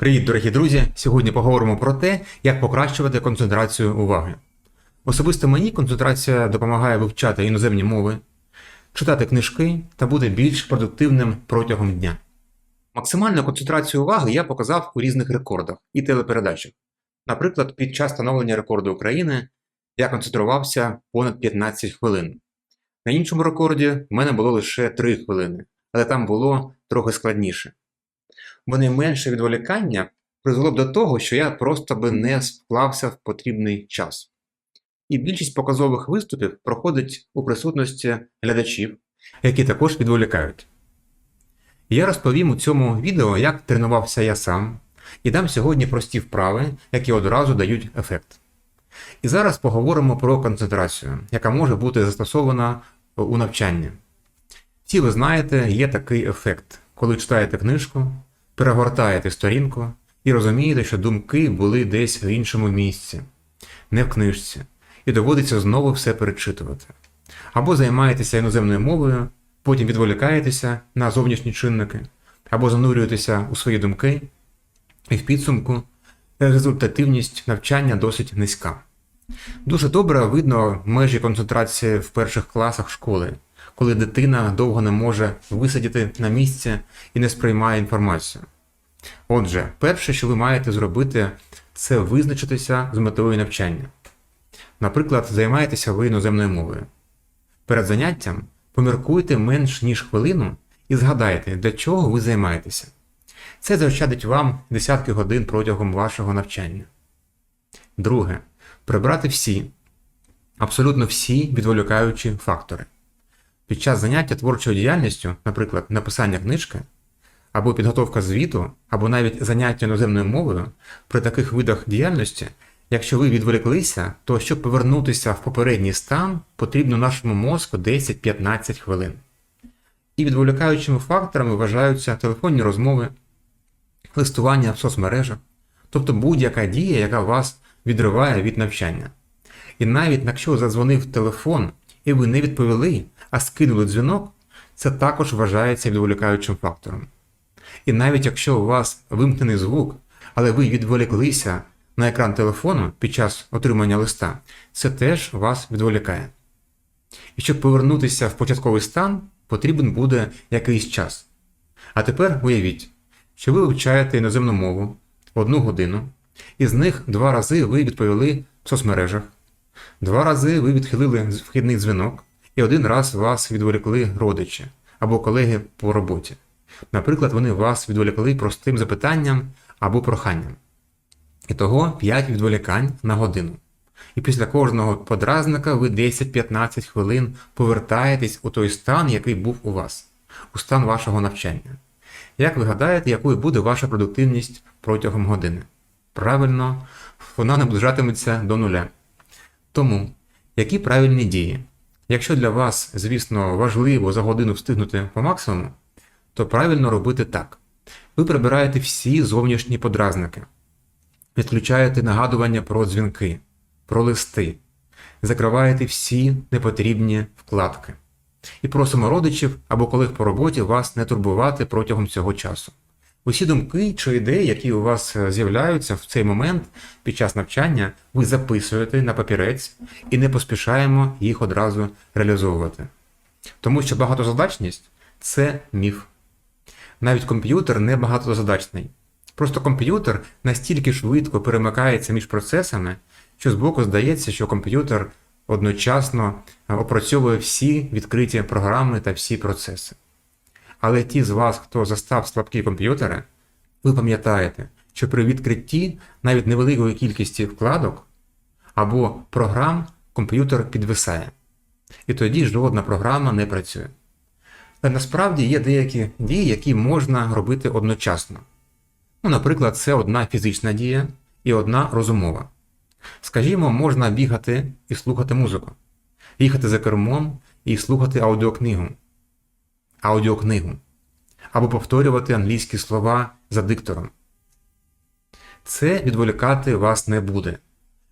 Привіт, дорогі друзі! Сьогодні поговоримо про те, як покращувати концентрацію уваги. Особисто мені концентрація допомагає вивчати іноземні мови, читати книжки та бути більш продуктивним протягом дня. Максимальну концентрацію уваги я показав у різних рекордах і телепередачах. Наприклад, під час встановлення рекорду України я концентрувався понад 15 хвилин. На іншому рекорді в мене було лише 3 хвилини, але там було трохи складніше бо найменше відволікання призвело б до того, що я просто би не вклався в потрібний час. І більшість показових виступів проходить у присутності глядачів, які також відволікають. Я розповім у цьому відео, як тренувався я сам, і дам сьогодні прості вправи, які одразу дають ефект. І зараз поговоримо про концентрацію, яка може бути застосована у навчанні. Всі ви знаєте, є такий ефект, коли читаєте книжку, перегортаєте сторінку і розумієте, що думки були десь в іншому місці, не в книжці, і доводиться знову все перечитувати. Або займаєтеся іноземною мовою, потім відволікаєтеся на зовнішні чинники, або занурюєтеся у свої думки, і в підсумку результативність навчання досить низька. Дуже добре видно межі концентрації в перших класах школи, коли дитина довго не може висидіти на місці і не сприймає інформацію. Отже, перше, що ви маєте зробити, це визначитися з метою навчання. Наприклад, займаєтеся ви іноземною мовою. Перед заняттям поміркуйте менш ніж хвилину і згадайте, для чого ви займаєтеся. Це заощадить вам десятки годин протягом вашого навчання. Друге. Прибрати всі, абсолютно всі відволікаючі фактори. Під час заняття творчою діяльністю, наприклад, написання книжки, або підготовка звіту, або навіть заняття іноземною мовою, при таких видах діяльності, якщо ви відволіклися, то щоб повернутися в попередній стан, потрібно нашому мозку 10-15 хвилин. І відволікаючими факторами вважаються телефонні розмови, листування в соцмережах, тобто будь-яка дія, яка вас відриває від навчання. І навіть якщо задзвонив телефон і ви не відповіли, а скинули дзвінок, це також вважається відволікаючим фактором. І навіть якщо у вас вимкнений звук, але ви відволіклися на екран телефону під час отримання листа, це теж вас відволікає. І щоб повернутися в початковий стан, потрібен буде якийсь час. А тепер уявіть, що ви вивчаєте іноземну мову одну годину, і з них два рази ви відповіли в соцмережах, два рази ви відхилили вхідний дзвінок, і один раз вас відволікли родичі або колеги по роботі. Наприклад, вони вас відволікли простим запитанням або проханням. Ітого 5 відволікань на годину. І після кожного подразника ви 10-15 хвилин повертаєтесь у той стан, який був у вас, у стан вашого навчання. Як ви гадаєте, якою буде ваша продуктивність протягом години? Правильно, вона наближатиметься до нуля. Тому, які правильні дії? Якщо для вас, звісно, важливо за годину встигнути по максимуму, то правильно робити так. Ви прибираєте всі зовнішні подразники, відключаєте нагадування про дзвінки, про листи, закриваєте всі непотрібні вкладки. І просимо родичів або колег по роботі вас не турбувати протягом цього часу. Усі думки чи ідеї, які у вас з'являються в цей момент під час навчання, ви записуєте на папірець і не поспішаємо їх одразу реалізовувати. Тому що багатозадачність це міф. Навіть комп'ютер не багатозадачний. Просто комп'ютер настільки швидко перемикається між процесами, що збоку здається, що комп'ютер одночасно опрацьовує всі відкриті програми та всі процеси. Але ті з вас, хто застав слабкі комп'ютери, ви пам'ятаєте, що при відкритті навіть невеликої кількості вкладок або програм комп'ютер підвисає. І тоді жодна програма не працює. Але насправді є деякі дії, які можна робити одночасно. Ну, Наприклад, це одна фізична дія і одна розумова. Скажімо, можна бігати і слухати музику, їхати за кермом і слухати аудіокнигу, аудіокнигу, або повторювати англійські слова за диктором. Це відволікати вас не буде.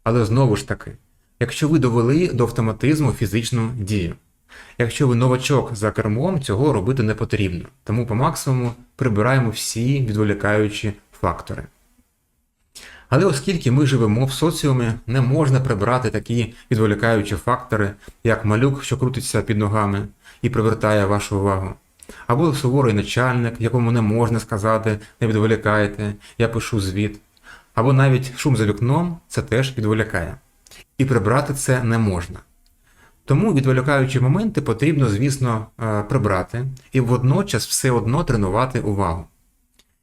Але знову ж таки, якщо ви довели до автоматизму фізичну дію. Якщо ви новачок за кермом, цього робити не потрібно. Тому по максимуму прибираємо всі відволікаючі фактори. Але оскільки ми живемо в соціумі, не можна прибрати такі відволікаючі фактори, як малюк, що крутиться під ногами і привертає вашу увагу, або суворий начальник, якому не можна сказати, не відволікайте, я пишу звіт, або навіть шум за вікном це теж відволікає. І прибрати це не можна. Тому відволікаючі моменти потрібно, звісно, е, прибрати і водночас все одно тренувати увагу.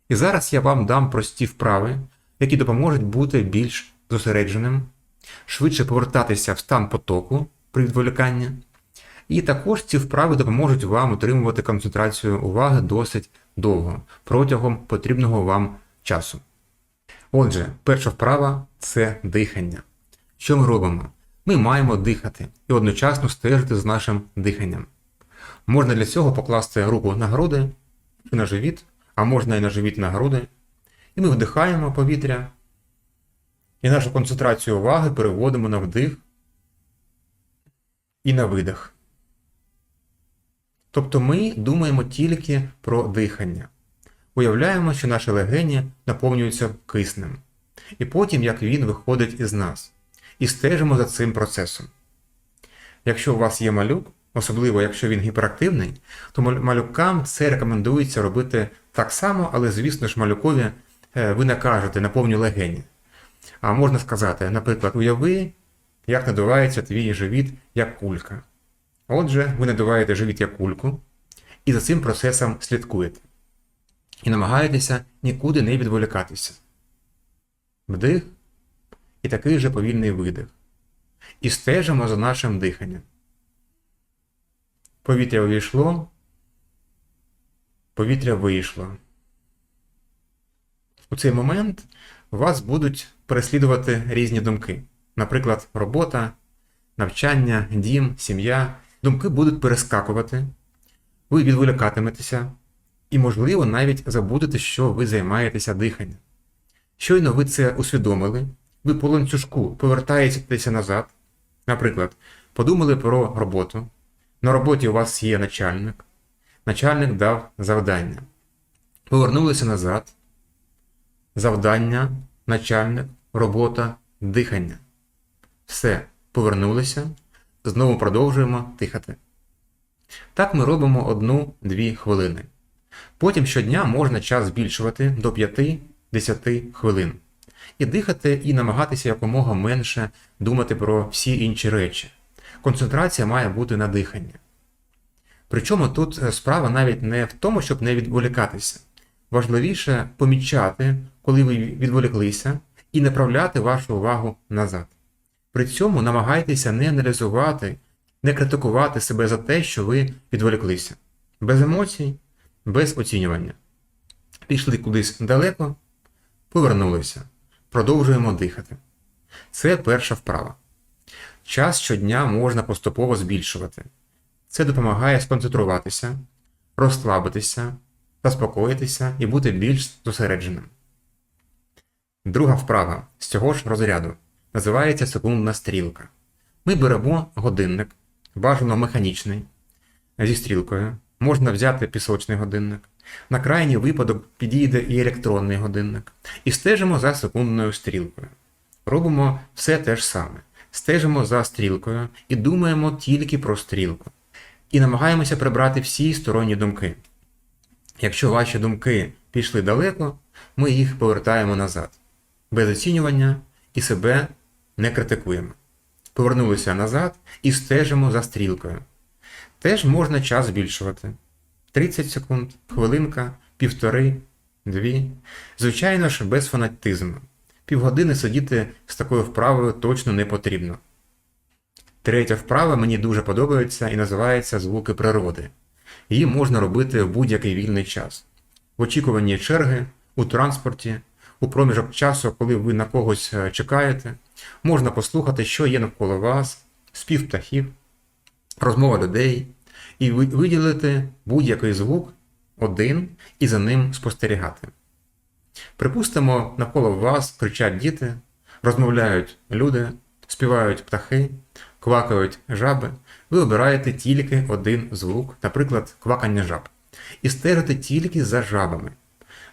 І зараз я вам дам прості вправи, які допоможуть бути більш зосередженим, швидше повертатися в стан потоку при відволіканні. І також ці вправи допоможуть вам утримувати концентрацію уваги досить довго, протягом потрібного вам часу. Отже, перша вправа це дихання. Що ми робимо? Ми маємо дихати і одночасно стежити з нашим диханням. Можна для цього покласти руку на груди чи на живіт, а можна і на живіт на груди. І ми вдихаємо повітря. І нашу концентрацію уваги переводимо на вдих і на видих. Тобто ми думаємо тільки про дихання. Уявляємо, що наші легені наповнюються киснем. І потім, як він виходить із нас. І стежимо за цим процесом. Якщо у вас є малюк, особливо якщо він гіперактивний, то малюкам це рекомендується робити так само, але, звісно ж, малюкові е, ви не кажете наповню легені. А можна сказати, наприклад, уяви, як надувається твій живіт як кулька. Отже, ви надуваєте живіт як кульку і за цим процесом слідкуєте. І намагаєтеся нікуди не відволікатися. Вдих і такий же повільний видих. І стежимо за нашим диханням. Повітря увійшло, повітря вийшло. У цей момент вас будуть переслідувати різні думки. Наприклад, робота, навчання, дім, сім'я. Думки будуть перескакувати, ви відволікатиметеся і, можливо, навіть забудете, що ви займаєтеся диханням. Щойно ви це усвідомили, ви по ланцюжку повертаєтеся назад. Наприклад, подумали про роботу. На роботі у вас є начальник. Начальник дав завдання. Повернулися назад. Завдання, начальник, робота, дихання. Все, повернулися. Знову продовжуємо дихати. Так ми робимо одну-дві хвилини. Потім щодня можна час збільшувати до 5-10 хвилин. І дихати, і намагатися якомога менше думати про всі інші речі. Концентрація має бути на диханні. Причому тут е, справа навіть не в тому, щоб не відволікатися. Важливіше помічати, коли ви відволіклися, і направляти вашу увагу назад. При цьому намагайтеся не аналізувати, не критикувати себе за те, що ви відволіклися. Без емоцій, без оцінювання. Пішли кудись далеко, повернулися. Продовжуємо дихати. Це перша вправа. Час щодня можна поступово збільшувати. Це допомагає сконцентруватися, розслабитися, заспокоїтися і бути більш зосередженим. Друга вправа з цього ж розряду називається секундна стрілка. Ми беремо годинник, бажано механічний, зі стрілкою. Можна взяти пісочний годинник. На крайній випадок підійде і електронний годинник. І стежимо за секундною стрілкою. Робимо все те ж саме. Стежимо за стрілкою і думаємо тільки про стрілку. І намагаємося прибрати всі сторонні думки. Якщо ваші думки пішли далеко, ми їх повертаємо назад, без оцінювання і себе не критикуємо. Повернулися назад і стежимо за стрілкою. Теж можна час збільшувати. 30 секунд, хвилинка, півтори, дві. Звичайно ж, без фанатизму. Півгодини сидіти з такою вправою точно не потрібно. Третя вправа мені дуже подобається і називається звуки природи. Її можна робити в будь-який вільний час. В очікуванні черги, у транспорті, у проміжок часу, коли ви на когось е, чекаєте, можна послухати, що є навколо вас, спів птахів, розмова людей, і виділити будь-який звук один і за ним спостерігати. Припустимо, навколо вас кричать діти, розмовляють люди, співають птахи, квакають жаби, ви обираєте тільки один звук, наприклад, квакання жаб, і стежите тільки за жабами.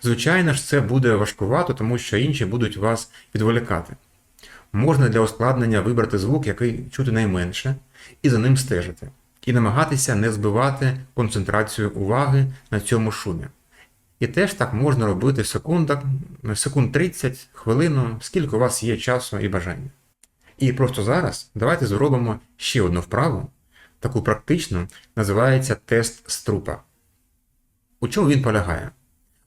Звичайно ж, це буде важкувато, тому що інші будуть вас відволікати. Можна для ускладнення вибрати звук, який чути найменше, і за ним стежити, і намагатися не збивати концентрацію уваги на цьому шумі. І теж так можна робити секундах, секунд 30, хвилину, скільки у вас є часу і бажання. І просто зараз давайте зробимо ще одну вправу, таку практичну, називається тест струпа. У чому він полягає?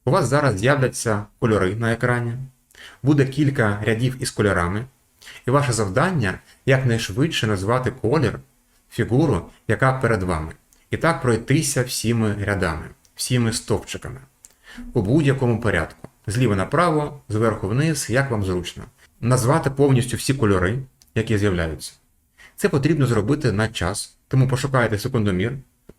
У вас зараз з'являться кольори на екрані, буде кілька рядів із кольорами, і ваше завдання якнайшвидше назвати колір, фігуру, яка перед вами. І так пройтися всіми рядами, всіми стовпчиками. У будь-якому порядку. Зліва направо, зверху вниз, як вам зручно. Назвати повністю всі кольори, які з'являються. Це потрібно зробити на час, тому пошукайте секундомір,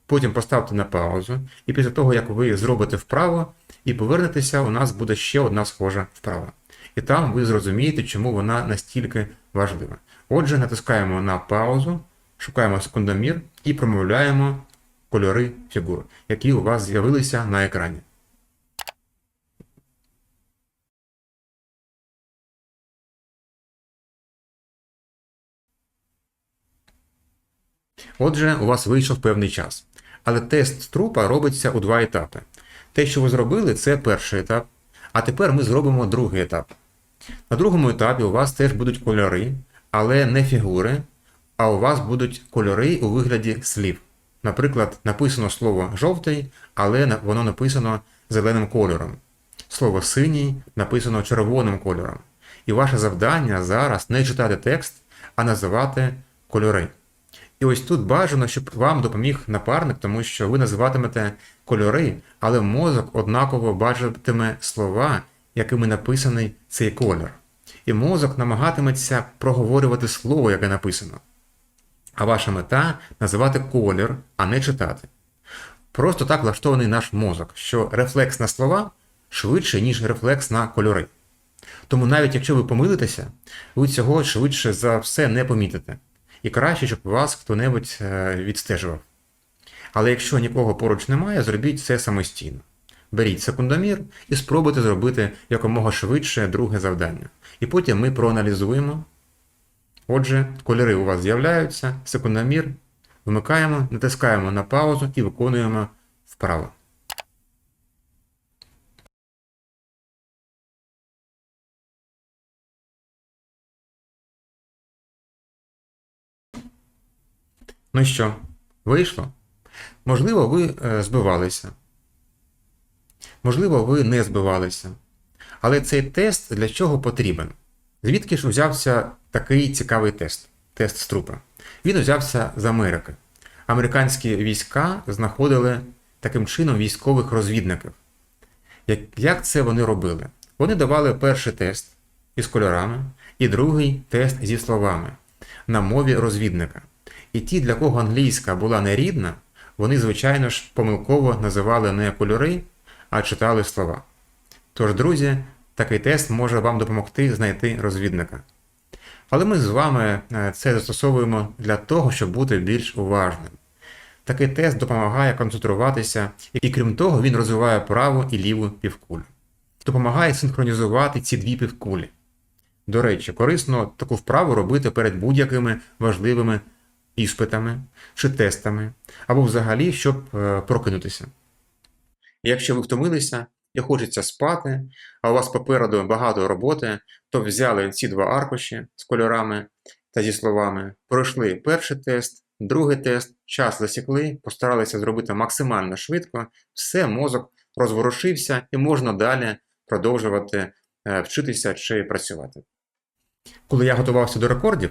потім поставте на паузу, і після того, як ви зробите вправо і повернетеся, у нас буде ще одна схожа вправа. І там ви зрозумієте, чому вона настільки важлива. Отже, натискаємо на паузу, шукаємо секундомір і промовляємо кольори фігур, які у вас з'явилися на екрані. Отже, у вас вийшов певний час. Але тест трупа робиться у два етапи. Те, що ви зробили, це перший етап. А тепер ми зробимо другий етап. На другому етапі у вас теж будуть кольори, але не фігури, а у вас будуть кольори у вигляді слів. Наприклад, написано слово жовтий, але воно написано зеленим кольором. Слово синій написано червоним кольором. І ваше завдання зараз не читати текст, а називати кольори. І ось тут бажано, щоб вам допоміг напарник, тому що ви називатимете кольори, але мозок однаково бачитиме слова, якими написаний цей колір. І мозок намагатиметься проговорювати слово, яке написано. А ваша мета називати колір, а не читати. Просто так влаштований наш мозок, що рефлекс на слова швидше, ніж рефлекс на кольори. Тому навіть якщо ви помилитеся, ви цього швидше за все не помітите. І краще, щоб вас хто-небудь е, відстежував. Але якщо нікого поруч немає, зробіть це самостійно. Беріть секундомір і спробуйте зробити якомога швидше друге завдання. І потім ми проаналізуємо. Отже, кольори у вас з'являються, секундомір, вмикаємо, натискаємо на паузу і виконуємо вправо. Ну що, вийшло? Можливо, ви е, збивалися. Можливо, ви не збивалися. Але цей тест для чого потрібен? Звідки ж взявся такий цікавий тест тест струпа? Він взявся з Америки. Американські війська знаходили таким чином військових розвідників. Як це вони робили? Вони давали перший тест із кольорами і другий тест зі словами на мові розвідника. І ті, для кого англійська була нерідна, вони, звичайно ж, помилково називали не кольори, а читали слова. Тож, друзі, такий тест може вам допомогти знайти розвідника. Але ми з вами е, це застосовуємо для того, щоб бути більш уважним. Такий тест допомагає концентруватися, і крім того, він розвиває праву і ліву півкулю. Допомагає синхронізувати ці дві півкулі. До речі, корисно таку вправу робити перед будь-якими важливими іспитами чи тестами, або взагалі, щоб е, прокинутися. Якщо ви втомилися і хочеться спати, а у вас попереду багато роботи, то взяли ці два аркуші з кольорами та зі словами, пройшли перший тест, другий тест, час засікли, постаралися зробити максимально швидко, все, мозок розворушився і можна далі продовжувати е, вчитися чи працювати. Коли я готувався до рекордів,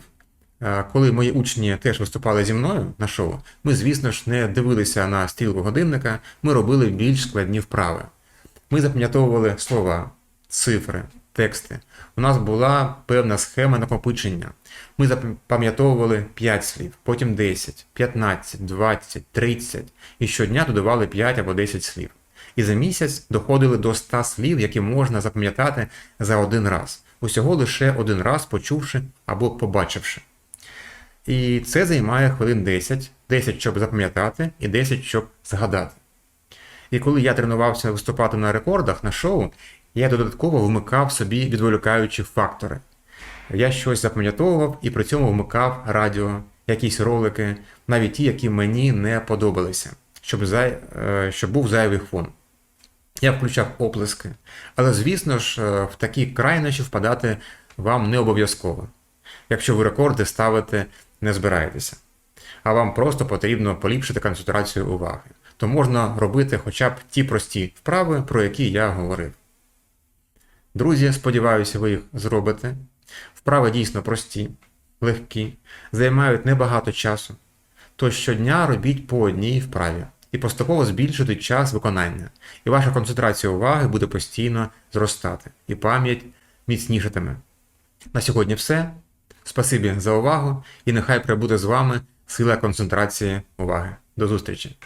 коли мої учні теж виступали зі мною на шоу, ми, звісно ж, не дивилися на стрілку годинника, ми робили більш складні вправи. Ми запам'ятовували слова, цифри, тексти. У нас була певна схема накопичення. Ми запам'ятовували 5 слів, потім 10, 15, 20, 30 і щодня додавали 5 або 10 слів. І за місяць доходили до 100 слів, які можна запам'ятати за один раз, усього лише один раз почувши або побачивши. І це займає хвилин 10, 10, щоб запам'ятати, і 10, щоб згадати. І коли я тренувався виступати на рекордах на шоу, я додатково вмикав собі відволікаючі фактори. Я щось запам'ятовував і при цьому вмикав радіо, якісь ролики, навіть ті, які мені не подобалися, щоб, зай... е, щоб був зайвий фон. Я включав оплески, але, звісно ж, е, в такі крайнощі впадати вам не обов'язково, якщо ви рекорди ставити не збираєтеся. А вам просто потрібно поліпшити концентрацію уваги. То можна робити хоча б ті прості вправи, про які я говорив. Друзі, сподіваюся, ви їх зробите. Вправи дійсно прості, легкі, займають небагато часу. То щодня робіть по одній вправі і поступово збільшуйте час виконання, і ваша концентрація уваги буде постійно зростати, і пам'ять міцнішатиме. На сьогодні все. Спасибі за увагу, і нехай прибуде з вами сила концентрації уваги. До зустрічі!